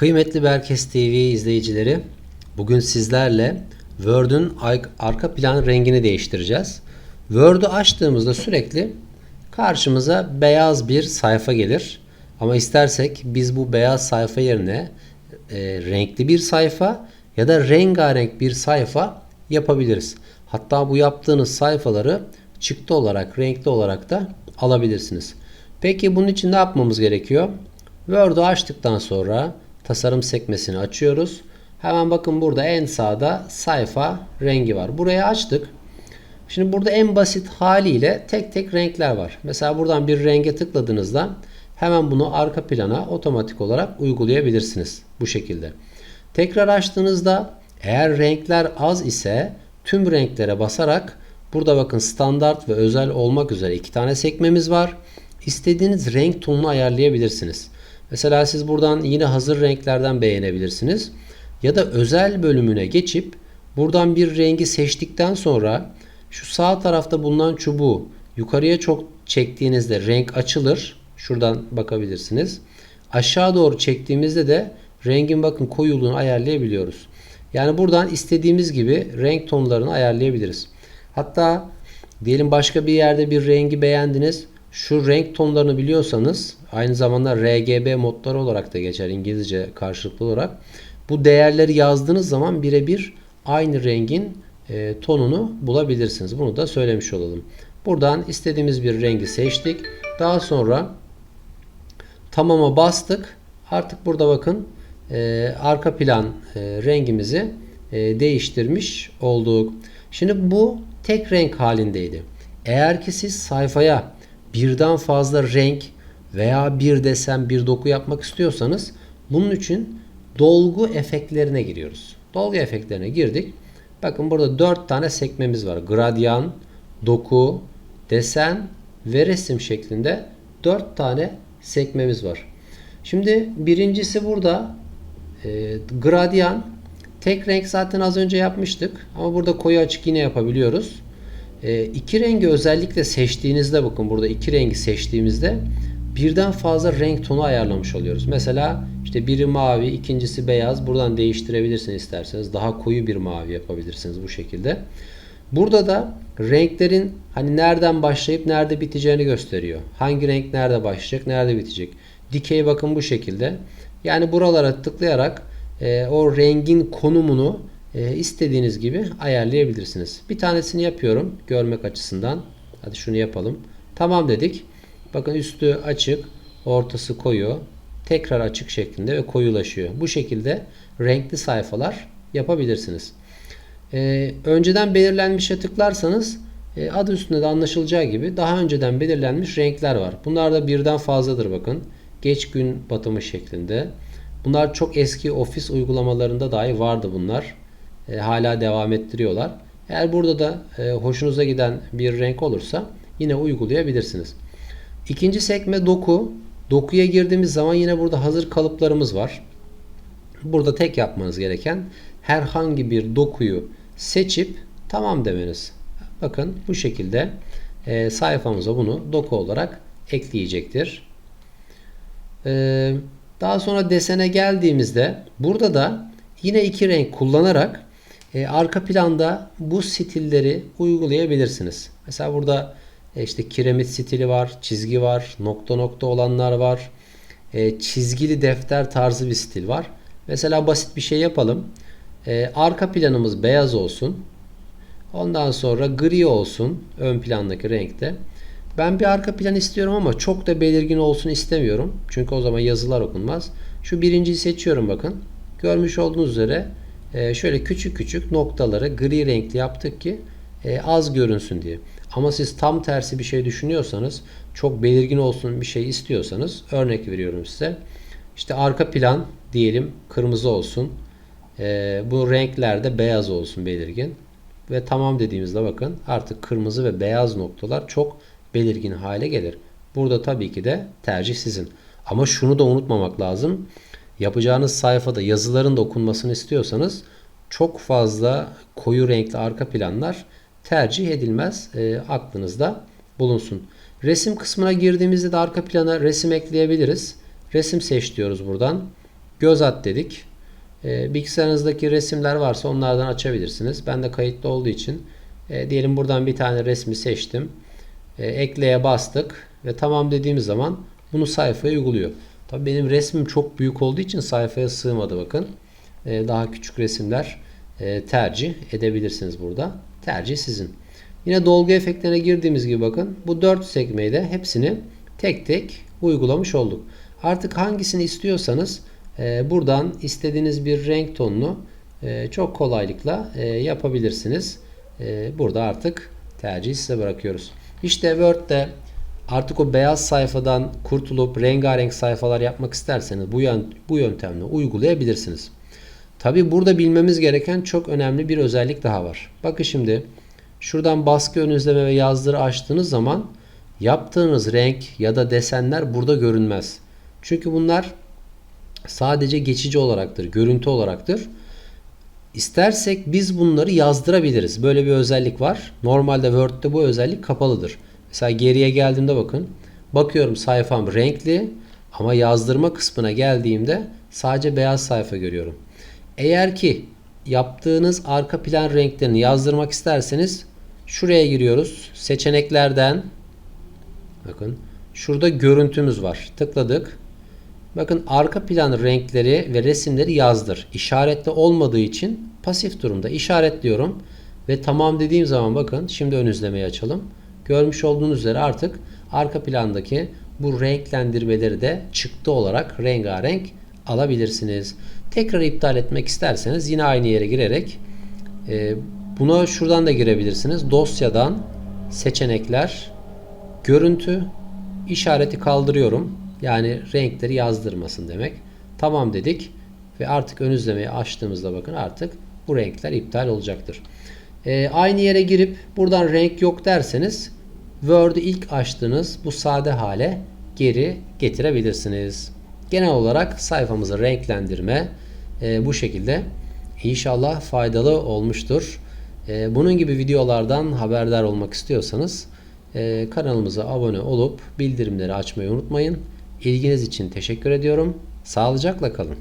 Kıymetli Berkes TV izleyicileri, bugün sizlerle Word'ün arka plan rengini değiştireceğiz. Word'ü açtığımızda sürekli karşımıza beyaz bir sayfa gelir. Ama istersek biz bu beyaz sayfa yerine e, renkli bir sayfa ya da rengarenk bir sayfa yapabiliriz. Hatta bu yaptığınız sayfaları çıktı olarak, renkli olarak da alabilirsiniz. Peki bunun için ne yapmamız gerekiyor? Word'u açtıktan sonra tasarım sekmesini açıyoruz. Hemen bakın burada en sağda sayfa rengi var. Burayı açtık. Şimdi burada en basit haliyle tek tek renkler var. Mesela buradan bir renge tıkladığınızda hemen bunu arka plana otomatik olarak uygulayabilirsiniz. Bu şekilde. Tekrar açtığınızda eğer renkler az ise tüm renklere basarak burada bakın standart ve özel olmak üzere iki tane sekmemiz var. İstediğiniz renk tonunu ayarlayabilirsiniz. Mesela siz buradan yine hazır renklerden beğenebilirsiniz. Ya da özel bölümüne geçip buradan bir rengi seçtikten sonra şu sağ tarafta bulunan çubuğu yukarıya çok çektiğinizde renk açılır. Şuradan bakabilirsiniz. Aşağı doğru çektiğimizde de rengin bakın koyuluğunu ayarlayabiliyoruz. Yani buradan istediğimiz gibi renk tonlarını ayarlayabiliriz. Hatta diyelim başka bir yerde bir rengi beğendiniz. Şu renk tonlarını biliyorsanız aynı zamanda RGB modları olarak da geçer İngilizce karşılıklı olarak. Bu değerleri yazdığınız zaman birebir aynı rengin e, tonunu bulabilirsiniz. Bunu da söylemiş olalım. Buradan istediğimiz bir rengi seçtik. Daha sonra tamama bastık. Artık burada bakın e, arka plan e, rengimizi e, değiştirmiş olduk. Şimdi bu tek renk halindeydi. Eğer ki siz sayfaya birden fazla renk veya bir desen bir doku yapmak istiyorsanız bunun için dolgu efektlerine giriyoruz. Dolgu efektlerine girdik. Bakın burada 4 tane sekmemiz var. Gradyan, doku, desen ve resim şeklinde 4 tane sekmemiz var. Şimdi birincisi burada e, gradyan tek renk zaten az önce yapmıştık ama burada koyu açık yine yapabiliyoruz. E, iki rengi özellikle seçtiğinizde bakın burada iki rengi seçtiğimizde birden fazla renk tonu ayarlamış oluyoruz. Mesela işte biri mavi, ikincisi beyaz. Buradan değiştirebilirsiniz isterseniz. Daha koyu bir mavi yapabilirsiniz bu şekilde. Burada da renklerin hani nereden başlayıp nerede biteceğini gösteriyor. Hangi renk nerede başlayacak, nerede bitecek. Dikey bakın bu şekilde. Yani buralara tıklayarak e, o rengin konumunu e, istediğiniz gibi ayarlayabilirsiniz. Bir tanesini yapıyorum görmek açısından. Hadi şunu yapalım. Tamam dedik. Bakın üstü açık, ortası koyu, tekrar açık şeklinde ve koyulaşıyor. Bu şekilde renkli sayfalar yapabilirsiniz. Ee, önceden belirlenmişe tıklarsanız e, adı üstünde de anlaşılacağı gibi daha önceden belirlenmiş renkler var. Bunlar da birden fazladır bakın. Geç gün batımı şeklinde. Bunlar çok eski ofis uygulamalarında dahi vardı bunlar. E, hala devam ettiriyorlar. Eğer burada da e, hoşunuza giden bir renk olursa yine uygulayabilirsiniz. İkinci sekme doku. Dokuya girdiğimiz zaman yine burada hazır kalıplarımız var. Burada tek yapmanız gereken herhangi bir dokuyu seçip tamam demeniz. Bakın bu şekilde e, sayfamıza bunu doku olarak ekleyecektir. E, daha sonra desene geldiğimizde burada da yine iki renk kullanarak e, arka planda bu stilleri uygulayabilirsiniz. Mesela burada e, işte kiremit stili var, çizgi var, nokta nokta olanlar var. E, çizgili defter tarzı bir stil var. Mesela basit bir şey yapalım. E, arka planımız beyaz olsun. Ondan sonra gri olsun ön plandaki renkte. Ben bir arka plan istiyorum ama çok da belirgin olsun istemiyorum. Çünkü o zaman yazılar okunmaz. Şu birinciyi seçiyorum bakın. Görmüş olduğunuz üzere e, şöyle küçük küçük noktaları gri renkli yaptık ki e, az görünsün diye. Ama siz tam tersi bir şey düşünüyorsanız, çok belirgin olsun bir şey istiyorsanız örnek veriyorum size. İşte arka plan diyelim kırmızı olsun. E, bu renklerde beyaz olsun belirgin. Ve tamam dediğimizde bakın artık kırmızı ve beyaz noktalar çok belirgin hale gelir. Burada tabii ki de tercih sizin. Ama şunu da unutmamak lazım. Yapacağınız sayfada yazıların da okunmasını istiyorsanız çok fazla koyu renkli arka planlar tercih edilmez. E, aklınızda bulunsun. Resim kısmına girdiğimizde de arka plana resim ekleyebiliriz. Resim seç diyoruz buradan. Göz at dedik. E, bilgisayarınızdaki resimler varsa onlardan açabilirsiniz. Ben de kayıtlı olduğu için e, diyelim buradan bir tane resmi seçtim. E, ekleye bastık ve tamam dediğimiz zaman bunu sayfaya uyguluyor. Tabii benim resmim çok büyük olduğu için sayfaya sığmadı bakın. E, daha küçük resimler e, tercih edebilirsiniz burada. Tercih sizin. Yine dolgu efektlerine girdiğimiz gibi bakın bu dört sekmeyi de hepsini tek tek uygulamış olduk. Artık hangisini istiyorsanız e, buradan istediğiniz bir renk tonunu e, çok kolaylıkla e, yapabilirsiniz. E, burada artık tercihi size bırakıyoruz. İşte Word'de artık o beyaz sayfadan kurtulup rengarenk sayfalar yapmak isterseniz bu, yön, bu yöntemle uygulayabilirsiniz. Tabi burada bilmemiz gereken çok önemli bir özellik daha var. Bakın şimdi şuradan baskı ön izleme ve yazdırı açtığınız zaman yaptığınız renk ya da desenler burada görünmez. Çünkü bunlar sadece geçici olaraktır, görüntü olaraktır. İstersek biz bunları yazdırabiliriz. Böyle bir özellik var. Normalde Word'de bu özellik kapalıdır. Mesela geriye geldiğimde bakın. Bakıyorum sayfam renkli ama yazdırma kısmına geldiğimde sadece beyaz sayfa görüyorum. Eğer ki yaptığınız arka plan renklerini yazdırmak isterseniz şuraya giriyoruz. Seçeneklerden bakın şurada görüntümüz var. Tıkladık. Bakın arka plan renkleri ve resimleri yazdır. İşaretli olmadığı için pasif durumda işaretliyorum ve tamam dediğim zaman bakın şimdi ön izlemeyi açalım. Görmüş olduğunuz üzere artık arka plandaki bu renklendirmeleri de çıktı olarak rengarenk alabilirsiniz. Tekrar iptal etmek isterseniz yine aynı yere girerek e, buna şuradan da girebilirsiniz. Dosyadan seçenekler, görüntü, işareti kaldırıyorum. Yani renkleri yazdırmasın demek. Tamam dedik ve artık ön izlemeyi açtığımızda bakın artık bu renkler iptal olacaktır. E, aynı yere girip buradan renk yok derseniz Word'ü ilk açtığınız bu sade hale geri getirebilirsiniz. Genel olarak sayfamızı renklendirme e, bu şekilde inşallah faydalı olmuştur. E, bunun gibi videolardan haberdar olmak istiyorsanız e, kanalımıza abone olup bildirimleri açmayı unutmayın. İlginiz için teşekkür ediyorum. Sağlıcakla kalın.